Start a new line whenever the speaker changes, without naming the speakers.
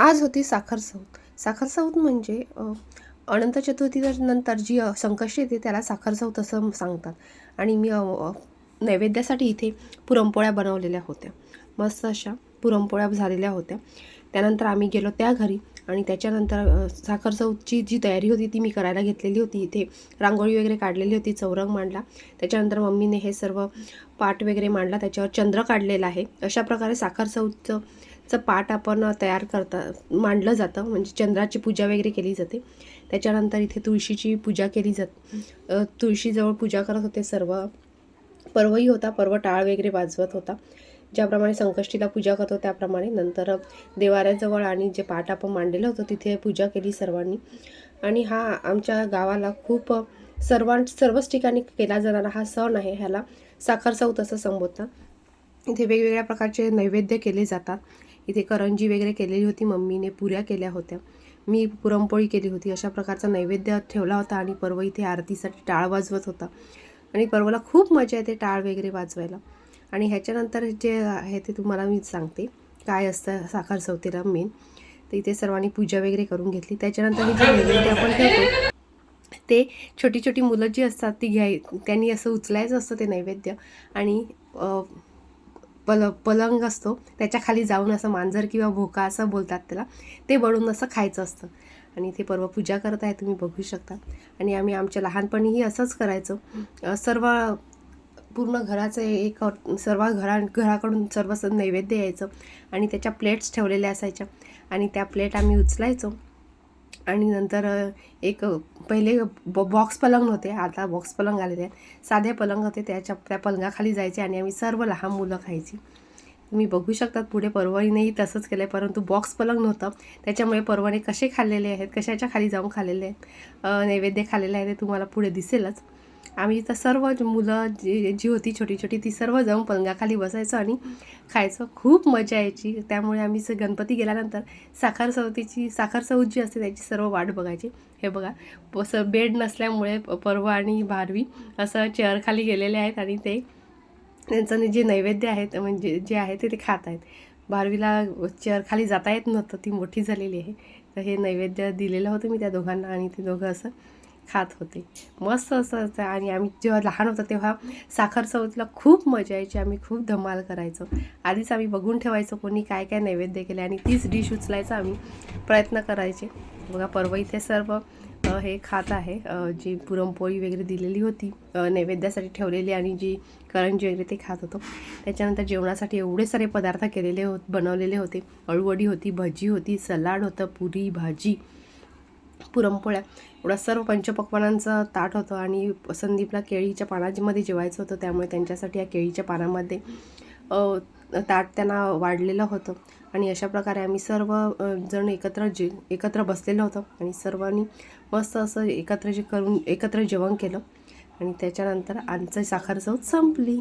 आज होती साखर चौथ साखर चौथ म्हणजे अनंत चतुर्थीच्या नंतर जी संकष्टी येते त्याला साखर चौथ असं सांगतात. आणि मी नैवेद्यासाठी इथे पुरणपोळ्या बनवलेल्या होत्या. मस्त अशा पुरणपोळ्या झालेल्या होत्या. त्यानंतर आम्ही गेलो त्या घरी आणि त्याच्यानंतर साखर चौथची जी तयारी होती ती मी करायला घेतलेली होती. इथे रांगोळी वगैरे काढलेली होती चौरंग मांडला. त्याच्यानंतर मम्मीने हे सर्व पाट वगैरे मांडला. त्याच्यावर चंद्र काढलेला आहे. अशा प्रकारे साखर चौथचं चं पाठ आपण तयार करता मांडलं जातं. म्हणजे चंद्राची पूजा वगैरे केली जाते. त्याच्यानंतर इथे तुळशीची पूजा केली जात तुळशीजवळ पूजा करत होते सर्व. पर्वही होता पर्व टाळ वगैरे वाजवत होता. ज्याप्रमाणे संकष्टीला पूजा करतो त्याप्रमाणे नंतर देवाऱ्याजवळ आणि जे पाठ आपण मांडलेलं होतं तिथे पूजा केली सर्वांनी. आणि हा आमच्या गावाला खूप सर्वां सर्वच ठिकाणी केला जाणारा हा सण आहे. ह्याला साखर चौथ असं संबोधतात. इथे वेगवेगळ्या प्रकारचे नैवेद्य केले जातात. इथे करंजी वगैरे केलेली होती मम्मीने पुऱ्या केल्या होत्या. मी पुरणपोळी केली होती. अशा प्रकारचा नैवेद्य ठेवला होता आणि पर्व इथे आरतीसाठी टाळ वाजवत होता. आणि पर्वला खूप मजा येते टाळ वगैरे वाजवायला. आणि ह्याच्यानंतर जे आहे ते तुम्हाला मी सांगते. काय असतं साखर चौथीला मेन तर इथे सर्वांनी पूजा वगैरे करून घेतली. त्याच्यानंतर हे जे नैवेद्य आपण ठेवतो ते छोटी छोटी मुलं जी असतात ती घ्याय त्यांनी असं उचलायचं असतं ते नैवेद्य. आणि पल पलंग असतो त्याच्याखाली जाऊन असं मांजर किंवा भोका असं बोलतात त्याला ते बनवून असं खायचं असतं. आणि इथे पर्व पूजा करत आहे तुम्ही बघू शकता. आणि आम्ही आमच्या लहानपणीही असंच करायचो. सर्व पूर्ण घराचं एक सर्व घरा घराकडून सर्व स- नैवेद्य यायचं. आणि त्याच्या प्लेट्स ठेवलेल्या असायच्या. आणि त्या प्लेट आम्ही उचलायचो. आणि नंतर एक पहिले ब बॉक्स पलंग होते आता बॉक्स पलंग आलेले आहेत. साधे पलंग होते त्याच्या त्या पलंगाखाली जायचे आणि आम्ही सर्व लहान मुलं खायची. तुम्ही बघू शकतात पुढे परवणीनेही तसंच केलं आहे परंतु बॉक्स पलंग नव्हतं. त्याच्यामुळे परवणे कसे खाल्लेले आहेत कशाच्या खाली जाऊन खाल्लेले आहेत नैवेद्य खाल्लेले आहे ते तुम्हाला पुढे दिसेलच. आम्ही तर सर्व मुलं जी जी होती छोटी छोटी ती सर्व जाऊन पलंगाखाली बसायचो आणि खायचं. खूप मजा यायची. त्यामुळे आम्ही स- गणपती गेल्यानंतर साखर चौथीची साखर चौथ जी असते त्याची सर्व वाट बघायची. हे बघा असं बेड नसल्यामुळे परवा पर्व आणि भारवी असं चेअरखाली गेलेले आहेत आणि ते त्यांचं जे नैवेद्य आहेत म्हणजे जे आहे ते ते खात आहेत. बारवीला चेअरखाली जाता येत नव्हतं ती मोठी झालेली आहे. तर हे नैवेद्य दिलेलं होतं मी त्या दोघांना आणि ते दोघं असं खात होते. मस्त असं असतं आणि आम्ही जेव्हा लहान होतो तेव्हा साखर चौथला खूप मजा यायची. आम्ही खूप धमाल करायचो. आधीच आम्ही बघून ठेवायचो कोणी काय काय नैवेद्य केले आणि तीच डिश उचलायचा आम्ही प्रयत्न करायचे. बघा परवा इथे सर्व हे खात आहे. जी पुरणपोळी वगैरे दिलेली होती नैवेद्यासाठी ठेवलेली आणि जी करंजी वगैरे ते खात होतो. त्याच्यानंतर जेवणासाठी एवढे सारे पदार्थ केलेले होत बनवलेले होते. अळूवडी होती भजी होती सलाड होतं पुरी भाजी. पुरणपोळ्या. एवढा सर्व पंचपक्वानांचं ताट होतं आणि संदीपला केळीच्या पानामध्ये जेवायचं होतं त्यामुळे त्यांच्यासाठी या केळीच्या पानामध्ये ताट त्यांना वाढलेलं होतं. आणि अशा प्रकारे आम्ही सर्व जण एकत्र जे एकत्र बसलेलं होतं आणि सर्वांनी मस्त असं एकत्र जे करून एकत्र जेवण केलं. आणि त्याच्यानंतर आमचं साखर चौथ संपली.